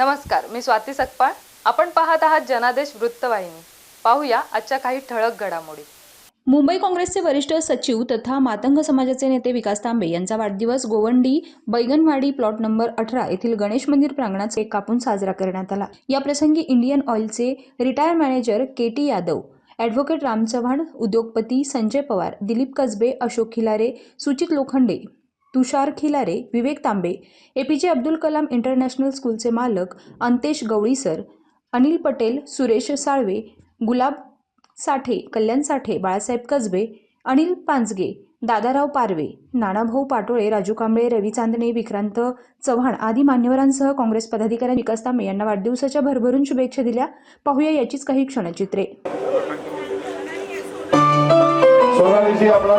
नमस्कार मी स्वाती सकपाळ. आपण पाहत आहात जनादेश वृत्तवाहिनी. पाहूया आजच्या काही ठळक घडामोडी. मुंबई काँग्रेसचे वरिष्ठ सचिव तथा मातंग समाजाचे नेते विकास तांबे यांचा वाढदिवस गोवंडी बैगनवाडी प्लॉट नंबर अठरा येथील गणेश मंदिर प्रांगणात केक कापून साजरा करण्यात आला. या प्रसंगी Indian ऑइलचे retire manager K T Yadav advocate Ram Chavan उद्योगपती संजय पवार दिलीप कसबे अशोक खिलारे सुचित लोखंडे तुषार खिलारे विवेक तांबे ए पी जे अब्दुल कलाम इंटरनॅशनल स्कूलचे मालक अंतेश गवळीसर अनिल पटेल सुरेश साळवे गुलाब साठे कल्याण साठे बाळासाहेब कसबे अनिल पांजगे दादाराव पारवे नानाभाऊ पाटोळे राजू कांबळे रवी चांदणे विक्रांत चव्हाण आदी मान्यवरांसह काँग्रेस पदाधिकारी विकास तांबे यांना वाढदिवसाच्या भरभरून शुभेच्छा दिल्या. पाहूया याचीच काही क्षणचित्रे. आपला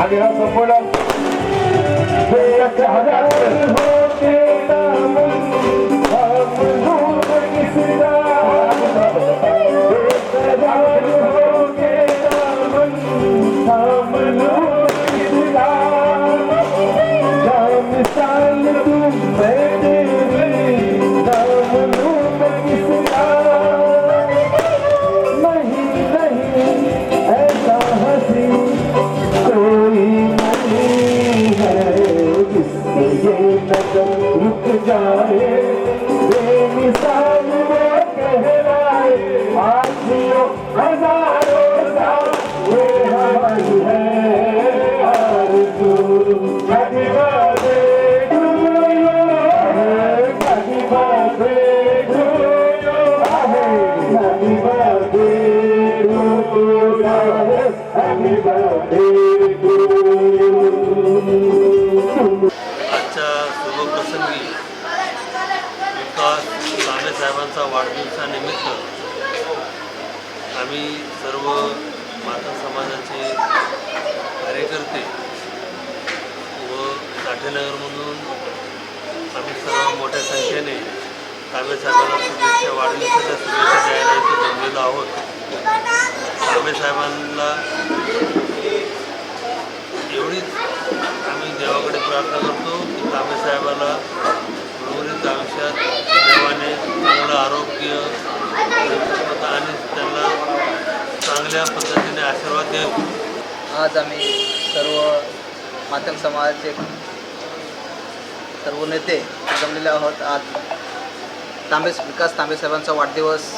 علي راسه فولا هي كهدف ये नज़र रुक जाए बेमिसाल वो कहलाए आशियों हज़ारों साल ये हमारी है आरज़ू कभी बातें ढूंढो कभी बातें ढूंढो कभी बातें ढूंढो कभी बातें वाढदिवसानिमित्त आम्ही सर्व माता समाजाचे कार्यकर्ते व साठेनगरमधून आम्ही सर्व मोठ्या संख्येने कांबळे साहेबांना शुभेच्छा वाढदिवसाच्या शुभेच्छा द्यायला इथे जमलेलो आहोत. कांबळे साहेबांना एवढीच आम्ही देवाकडे प्रार्थना करतो की ताबेसाहेबाला साहेबाला उर्वरित आयुष्यात देवाने चांगलं आरोग्य आणि त्यांना चांगल्या पद्धतीने आशीर्वाद देऊ आज आम्ही सर्व मातंग समाजाचे सर्व नेते जमलेले आहोत. आज तांबे विकास तांबे साहेबांचा वाढदिवस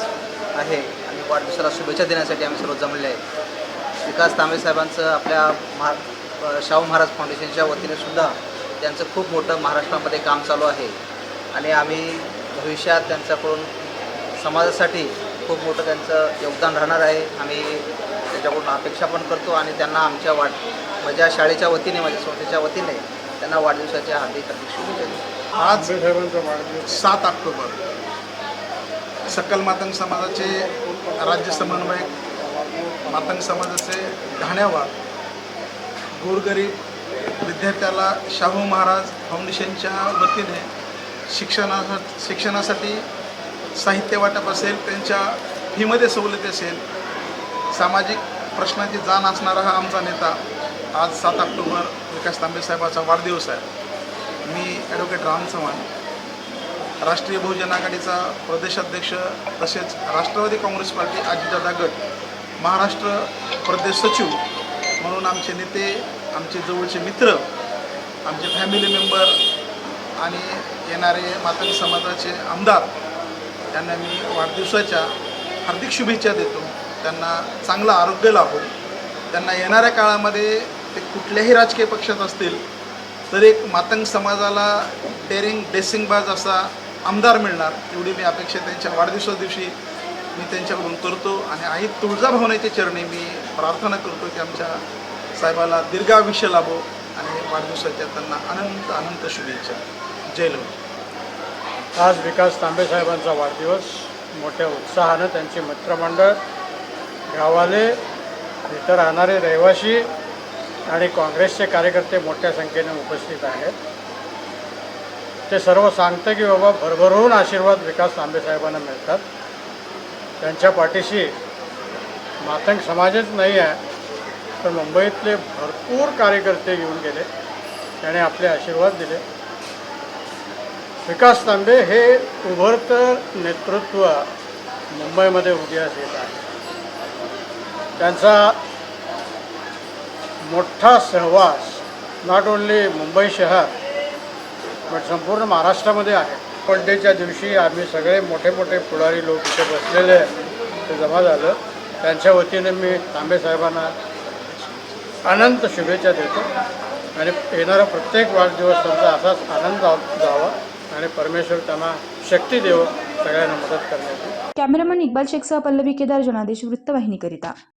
आहे. आणि वाढदिवसाला शुभेच्छा देण्यासाठी आम्ही सर्व जमलेले आहेत. विकास तांबे साहेबांचं आपल्या महा शाहू महाराज फाउंडेशनच्या वतीने सुद्धा त्यांचं खूप मोठं महाराष्ट्रामध्ये काम चालू आहे. आणि आम्ही भविष्यात त्यांच्याकडून समाजासाठी खूप मोठं त्यांचं योगदान राहणार आहे. आम्ही त्याच्याकडून अपेक्षा पण करतो आणि त्यांना आमच्या वाढ माझ्या शाळेच्या वतीने माझ्या संस्थेच्या वतीने त्यांना वाढदिवसाच्या हार्दिक हार्दिक शुभेच्छा आज सात ऑक्टोबर. सकल मातंग समाजाचे राज्य समन्वयक मातंग समाजाचे ढाण्यावार गोरगरीब विद्यार्थ्याला शाहू महाराज फाउंडेशनच्या वतीने शिक्षणा शिक्षणासाठी साहित्य वाटप असेल त्यांच्या फीमध्ये सवलती असेल सामाजिक प्रश्नाची जाण असणारा हा आमचा नेता आज सात ऑक्टोबर विकास तांबे साहेबाचा वाढदिवस आहे. मी ॲडव्होकेट राम चव्हाण राष्ट्रीय बहुजन आघाडीचा प्रदेशाध्यक्ष तसेच राष्ट्रवादी काँग्रेस पार्टी अजितदादा गट महाराष्ट्र प्रदेश सचिव म्हणून आमचे नेते आमचे जवळचे मित्र आमचे फॅमिली मेंबर आणि येणारे मातंग समाजाचे आमदार त्यांना मी वाढदिवसाच्या हार्दिक शुभेच्छा देतो. त्यांना चांगलं आरोग्य लाभो. त्यांना येणाऱ्या काळामध्ये ते कुठल्याही राजकीय पक्षात असतील तर एक मातंग समाजाला डेअरिंग डेसिंगबाज असा आमदार मिळणार एवढी मी अपेक्षा त्यांच्या वाढदिवसा दिवशी मी त्यांच्याकडून करतो आणि आई तुळजाभवनाच्या चरणी मी प्रार्थना करतो की आमच्या साहेबाला दीर्घायुष्य लाभो आणि वाढदिवसाच्या त्यांना अनंत अनंत शुभेच्छा. जय लोक. आज विकास तांबेसाहेबांचा वाढदिवस. मोठ्या उत्साहानं त्यांचे मित्रमंडळ गावाले इथं राहणारे रहिवासी आणि काँग्रेसचे कार्यकर्ते मोठ्या संख्येने उपस्थित आहेत. ते सर्व सांगतं की बाबा भरभरून आशीर्वाद विकास तांबेसाहेबांना मिळतात. त्यांच्या पाठीशी मातंग समाजच नाही आहे तर मुंबईतले भरपूर कार्यकर्ते येऊन गेले. त्याने आपले आशीर्वाद दिले. विकास तांबे हे उभरतं नेतृत्व मुंबईमध्ये उदयास येत आहे त्यांचा मोठा सहवास नॉट ओन्ली मुंबई शहर बट संपूर्ण महाराष्ट्रामध्ये आहे. बड्डेच्या दिवशी आम्ही सगळे मोठे मोठे पुढारी लोक इथे बसलेले ते जमा झालं. त्यांच्या वतीने मी तांबे साहेबांना अनंत शुभेच्छा देतो. आणि येणारा प्रत्येक वाढदिवस त्यांचा असाच आनंद जा- जावा. आणि परमेश्वर त्यांना शक्ती देव सगळ्यांना मदत करण्याची. कॅमेरामन इक्बाल शेखसह पल्लवी केदार जनादेश वृत्तवाहिनीकरिता.